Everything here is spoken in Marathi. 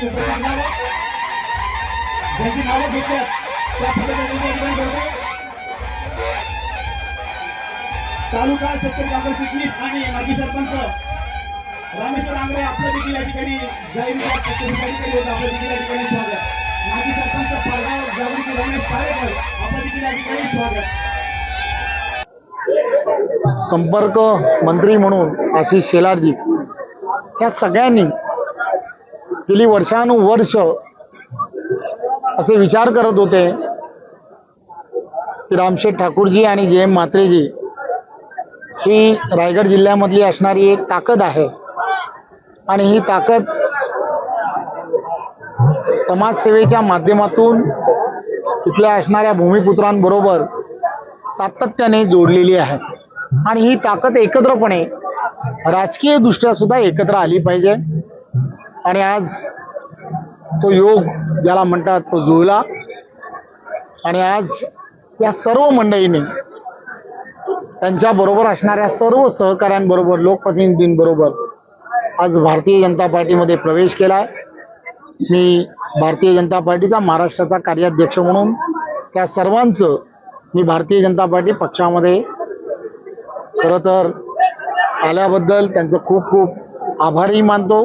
ज्यांची नावं घेतल्यात त्या पद्धतीने तालुका शेतकरी काँग्रेस चिटणीस आणि माजी सरपंच रामेश्वर आंगरे आपल्या देखील या ठिकाणी जाहीर आपल्या देखील या ठिकाणी स्वागत माजी सरपंच पारगाव जागृती रमेश पारेकर आपल्या देखील या ठिकाणी स्वागत संपर्क मंत्री म्हणून आशिष शेलारजी या सगळ्यांनी गेली वर्षानुवर्ष असे विचार करत होते की रामशेठ ठाकूरजी आणि जे एम म्हात्रेजी ही रायगड जिल्ह्यामधली असणारी एक ताकद आहे. आणि ही ताकद समाजसेवेच्या माध्यमातून इथल्या असणाऱ्या भूमिपुत्रांबरोबर सातत्याने जोडलेली आहे. आणि ही ताकद एकत्रपणे राजकीय दृष्ट्या सुद्धा एकत्र आली पाहिजे. आणि आज तो योग ज्याला म्हणतात तो जुळला. आणि आज या सर्व मंडळींनी त्यांच्याबरोबर असणाऱ्या सर्व सहकाऱ्यांबरोबर लोकप्रतिनिधींबरोबर आज भारतीय जनता पार्टीमध्ये प्रवेश केला आहे मी भारतीय जनता पार्टीचा महाराष्ट्राचा कार्याध्यक्ष म्हणून त्या सर्वांचं मी भारतीय जनता पार्टी पक्षामध्ये खरं तर आल्याबद्दल त्यांचं खूप खूप आभारही मानतो.